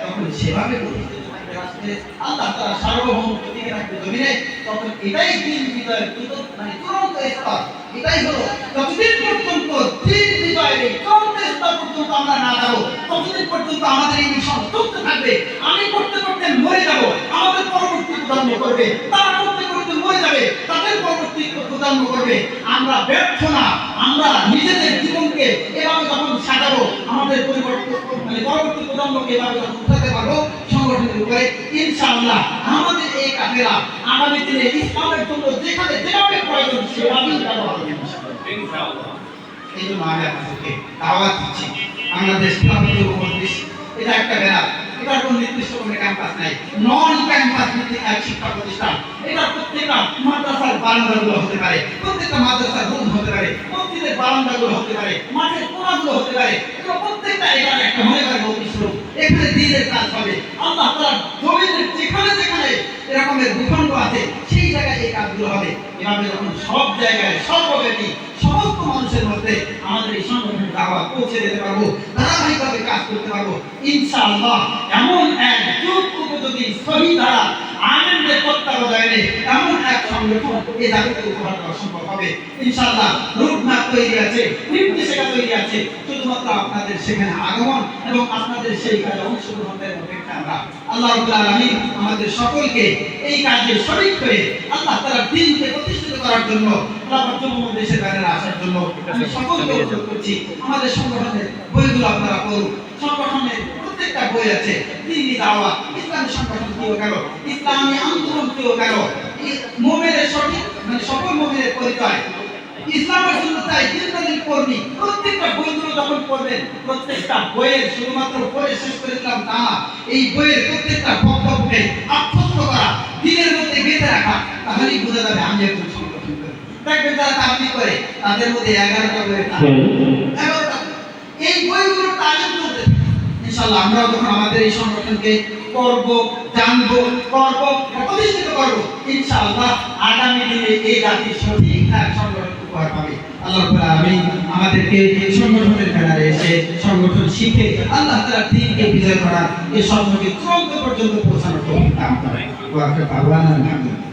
তখন সেভাবে তখন এটাই মানে না যাব আমাদের এই আমি করতে করতে মরে যাব, আমাদের পরবর্তী প্রজন্ম করবে, তারা করতে করতে মরে যাবে, তাদের পরবর্তী প্রজন্ম করবে। আমরা ব্যর্থ না, আমরা নিজেদের জীবনকে এভাবে যখন সাজাবো মাদ্রাসার বারান্দাগুলো হতে পারে। প্রত্যেকটা মাদ্রাসার রুম হতে পারে। মসজিদের বারান্দাগুলো হতে পারে। মাঠের কোনাগুলো হতে পারে এগুলো প্রত্যেকটা এটার একটা মনে করে অফিস রুম এখানে দিনের কাজ হবে। আল্লাহ তারা জমিনের যেখানে যেখানে এরকমের ভূখণ্ড আছে, সেই জায়গায় এই কাজগুলো হবে। এভাবে যখন সব জায়গায়, সর্বব্যাপী সমস্ত মানুষের মধ্যে আমাদের এই সংগঠনের দাওয়া পৌঁছে দিতে পারব, ধারাবাহিকভাবে কাজ করতে পারব। ইনশাআল্লাহ, এমন এক যুগ উপযোগী সহি ধারা আনন্দের তত্ত্বাবধানে এমন এক সংগঠন এই জাতিকে উপহার দেওয়া সম্ভব হবে। ইনশাআল্লাহ রূপম্যাপ তৈরি আছে নির্দেশিকা তৈরি আছে। শুধুমাত্র আপনাদের সেখানে আগমন এবং আপনাদের সেই কাজে অংশগ্রহণের অপেক্ষা আমরা। আল্লাহ রাব্বুল আমাদের সকলকে এই কাজে শরীক হয়ে আল্লাহ তাআলা দিনকে প্রতিষ্ঠিত করার জন্য আসার জন্য আমি করছি, আমাদের সংগঠনের বইগুলো আপনারা পড়ুন। সংগঠনের প্রত্যেকটা বই আছে দিনী দাওয়া ইসলামী সংগঠন কিও গেল ইসলামী আন্দোলন কিও গেল মোমেনের সঠিক মানে সকল মোমেনের পরিচয়। ইসলামের জন্য দীর্ঘদিন কর্মী প্রত্যেকটা বইগুলো যখন পড়বেন প্রত্যেকটা বইয়ের শুধুমাত্র পড়ে শেষ করে দিলাম তা। এই বইয়ের প্রত্যেকটা বক্তব্যকে আত্মস্থ করা দিনের মধ্যে বেঁধে রাখা তাহলেই বোঝা যাবে আমি একজন সংগঠন করি দেখবেন যারা করে তাদের মধ্যে এগারোটা বইয়ের তালিম। এগারোটা এই বইগুলো তালিম চলতে থাকে। ইনশাআল্লাহ আমরাও আমাদের এই সংগঠনকে করব করব, প্রতিষ্ঠিত করব, ইনশাআল্লাহ আগামী দিনে এই জাতির সঠিক সংগঠন উপহার পাবে। আল্লাহ আলামিন আমাদেরকে সংগঠনের ব্যানারে এসে সংগঠন শিখে আল্লাহ তাআলা দিনকে বিজয় করার এই স্বপ্নকে চূড়ান্ত পর্যন্ত পৌঁছানোর দাওয়ানা আলহামদুলিল্লাহ